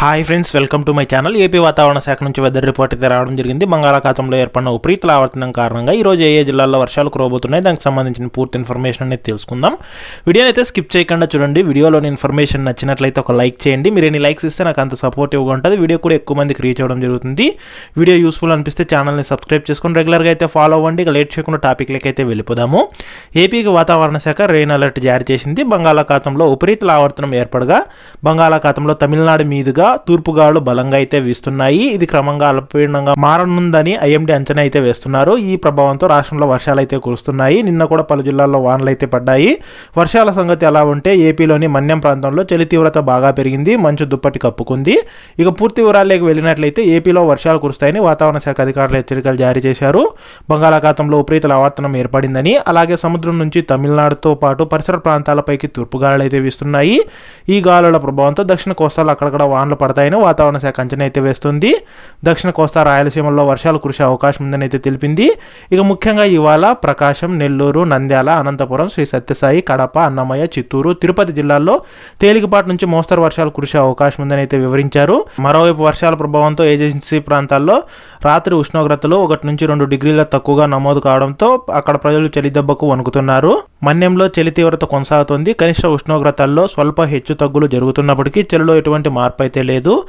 Hi friends welcome to my channel AP వాతావరణ శాఖ నుంచి వెదర్ రిపోర్ట్ అయితే రావడం జరిగింది. బంగాళాఖాతంలో ఏర్పడిన ఉపరీతల ఆవర్తనం కారణంగా ఈరోజు ఏ ఏ జిల్లాల్లో వర్షాలు కురబోతున్నాయి దానికి సంబంధించిన పూర్తి ఇన్ఫర్మేషన్ అనేది తెలుసుకుందాం. వీడియోని అయితే స్కిప్ చేయకుండా చూడండి. వీడియోలోని ఇన్ఫర్మేషన్ నచ్చినట్లయితే ఒక లైక్ చేయండి. మీరు ఎన్ని లైక్స్ ఇస్తే నాకు అంత సపోర్టివ్గా ఉంటుంది వీడియో కూడా ఎక్కువ మందికి రీచ్ అవ్వడం జరుగుతుంది. వీడియో యూస్ఫుల్ అనిపిస్తే ఛానల్ని సబ్స్క్రైబ్ చేసుకొని రెగ్యులర్గా అయితే ఫాలో అవ్వండి. ఇక లేట్ చేయకుండా టాపిక్లకి అయితే వెళ్ళిపోదాము. ఏపీకి వాతావరణ శాఖ రెయిన్ అలర్ట్ జారీ చేసింది. బంగాళాఖాతంలో ఉపరీతల ఆవర్తనం ఏర్పడగా బంగాళాఖాతంలో తమిళనాడు మీదుగా తూర్పుగాలు బలంగా అయితే వీస్తున్నాయి. ఇది క్రమంగా అల్పపీడనంగా మారనుందని ఐఎండీ అంచనా అయితే వేస్తున్నారు. ఈ ప్రభావంతో రాష్ట్రంలో వర్షాలు అయితే కురుస్తున్నాయి. నిన్న కూడా పలు జిల్లాల్లో వానలు అయితే పడ్డాయి. వర్షాల సంగతి ఎలా ఉంటే ఏపీలోని మన్యం ప్రాంతంలో చలి తీవ్రత బాగా పెరిగింది. మంచు దుప్పటి కప్పుకుంది. ఇక పూర్తి వివరాల్లోకి వెళ్ళినట్లయితే ఏపీలో వర్షాలు కురుస్తాయని వాతావరణ శాఖ అధికారులు హెచ్చరికలు జారీ చేశారు. బంగాళాఖాతంలో ఉపరీతల ఆవర్తనం ఏర్పడిందని అలాగే సముద్రం నుంచి తమిళనాడుతో పాటు పరిసర ప్రాంతాలపైకి తూర్పు గాలులు అయితే వీస్తున్నాయి. ఈ గాలుల ప్రభావంతో దక్షిణ కోస్తాలో అక్కడక్కడ వానలు పడతాయని వాతావరణ శాఖ అంచనా అయితే వేస్తుంది. దక్షిణ కోస్తా రాయలసీమలో వర్షాలు కురిసే అవకాశం ఉందని అయితే తెలిపింది. ఇక ముఖ్యంగా ఇవాళ ప్రకాశం నెల్లూరు నంద్యాల అనంతపురం శ్రీ సత్యసాయి కడప అన్నమయ్య చిత్తూరు తిరుపతి జిల్లాల్లో తేలికపాటి నుంచి మోస్తరు వర్షాలు కురిసే అవకాశం ఉందని అయితే వివరించారు. మరోవైపు వర్షాల ప్రభావంతో ఏజెన్సీ ప్రాంతాల్లో రాత్రి ఉష్ణోగ్రతలు ఒకటి నుంచి రెండు డిగ్రీల తక్కువగా నమోదు కావడంతో అక్కడ ప్రజలు చలి దెబ్బకు వణుకుతున్నారు. మన్యంలో చలి తీవ్రత కొనసాగుతుంది. కనిష్ట ఉష్ణోగ్రతల్లో స్వల్ప హెచ్చు తగ్గులు జరుగుతున్నప్పటికీ చలిలో ఎటువంటి మార్పు అయితే లేదు